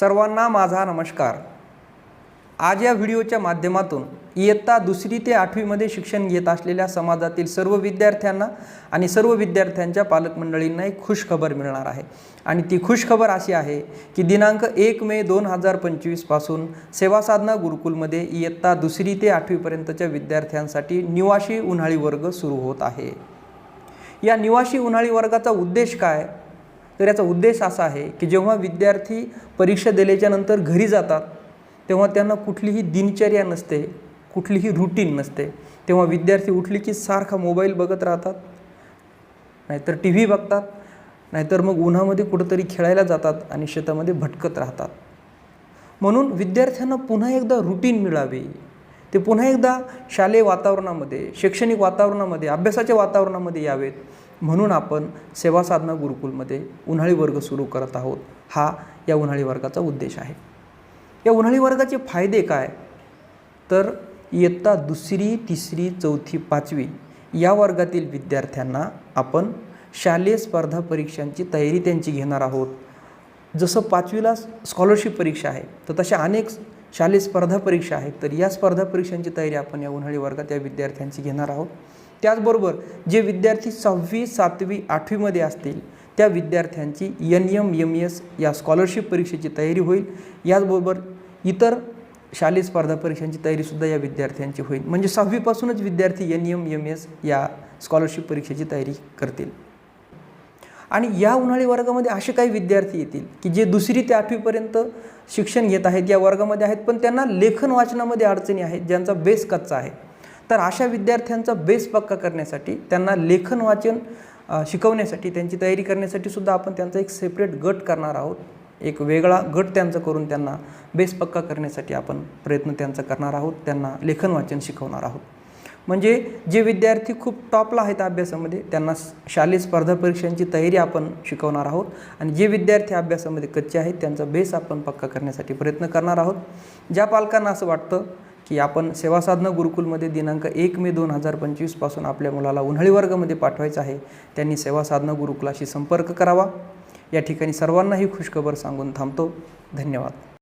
सर्वांना माझा नमस्कार. आज या व्हिडिओच्या माध्यमातून इयत्ता दुसरी ते आठवीमध्ये शिक्षण घेत असलेल्या समाजातील सर्व विद्यार्थ्यांना आणि सर्व विद्यार्थ्यांच्या पालकमंडळींना एक खुशखबर मिळणार आहे. आणि ती खुशखबर अशी आहे की दिनांक एक मे दोन हजार पंचवीसपासून सेवासाधना गुरुकुलमध्ये इयत्ता दुसरी ते आठवीपर्यंतच्या विद्यार्थ्यांसाठी निवासी उन्हाळी वर्ग सुरू होत आहे. या निवासी उन्हाळी वर्गाचा उद्देश काय? तर याचा उद्देश असा आहे की जेव्हा विद्यार्थी परीक्षा दिल्याच्यानंतर घरी जातात तेव्हा त्यांना कुठलीही दिनचर्या नसते कुठलीही रुटीन नसते. तेव्हा विद्यार्थी उठले की सारखा मोबाईल बघत राहतात नाहीतर टी व्ही बघतात नाहीतर मग उन्हामध्ये कुठंतरी खेळायला जातात आणि शेतामध्ये भटकत राहतात. म्हणून विद्यार्थ्यांना पुन्हा एकदा रुटीन मिळावे. ते पुन्हा एकदा शालेय वातावरणामध्ये शैक्षणिक वातावरणामध्ये अभ्यासाच्या वातावरणामध्ये यावेत. म्हणून आपण सेवा साधना गुरुकुलमध्ये उन्हाळी वर्ग सुरू करत आहोत. हा या उन्हाळी वर्गाचा उद्देश आहे. या उन्हाळी वर्गाचे फायदे काय? तर इयत्ता दुसरी तिसरी चौथी पाचवी या वर्गातील विद्यार्थ्यांना आपण शालेय स्पर्धा परीक्षांची तयारी त्यांची घेणार आहोत. जसं पाचवीला स्कॉलरशिप परीक्षा आहे तर तशा अनेक शालेय स्पर्धा परीक्षा आहेत. तर या स्पर्धा परीक्षांची तयारी आपण या उन्हाळी वर्गात या विद्यार्थ्यांची घेणार आहोत. त्याचबरोबर जे विद्यार्थी सहावी सातवी आठवीमध्ये असतील त्या विद्यार्थ्यांची एन एम एम एस या स्कॉलरशिप परीक्षेची तयारी होईल. याचबरोबर इतर शालेय स्पर्धा परीक्षांची तयारीसुद्धा या विद्यार्थ्यांची होईल. म्हणजे सहावीपासूनच विद्यार्थी एन एम एम एस या स्कॉलरशिप परीक्षेची तयारी करतील. आणि या उन्हाळी वर्गामध्ये असे काही विद्यार्थी येतील की जे दुसरी ते आठवीपर्यंत शिक्षण घेत आहेत या वर्गामध्ये आहेत पण त्यांना लेखन वाचनामध्ये अडचणी आहेत ज्यांचा बेस कच्चा आहे. तर अशा विद्यार्थ्यांचा बेस पक्का करण्यासाठी त्यांना लेखन वाचन शिकवण्यासाठी त्यांची तयारी करण्यासाठी सुद्धा आपण त्यांचा एक सेपरेट गट करणार आहोत. एक वेगळा गट त्यांचा करून त्यांना बेस पक्का करण्यासाठी आपण प्रयत्न त्यांचा करणार आहोत. त्यांना लेखन वाचन शिकवणार आहोत. म्हणजे जे विद्यार्थी खूप टॉपला आहेत अभ्यासामध्ये त्यांना शालेय स्पर्धा परीक्षांची तयारी आपण शिकवणार आहोत. आणि जे विद्यार्थी अभ्यासामध्ये कच्चे आहेत त्यांचा बेस आपण पक्का करण्यासाठी प्रयत्न करणार आहोत. ज्या पालकांना असं वाटतं की आपण सेवासाधना गुरुकुलमध्ये दिनांक एक मे दोन हजार पंचवीसपासून आपल्या मुलाला उन्हाळी वर्गामध्ये पाठवायचं आहे त्यांनी सेवासाधना गुरुकुलाशी संपर्क करावा. या ठिकाणी सर्वांनाही खुशखबर सांगून थांबतो. धन्यवाद.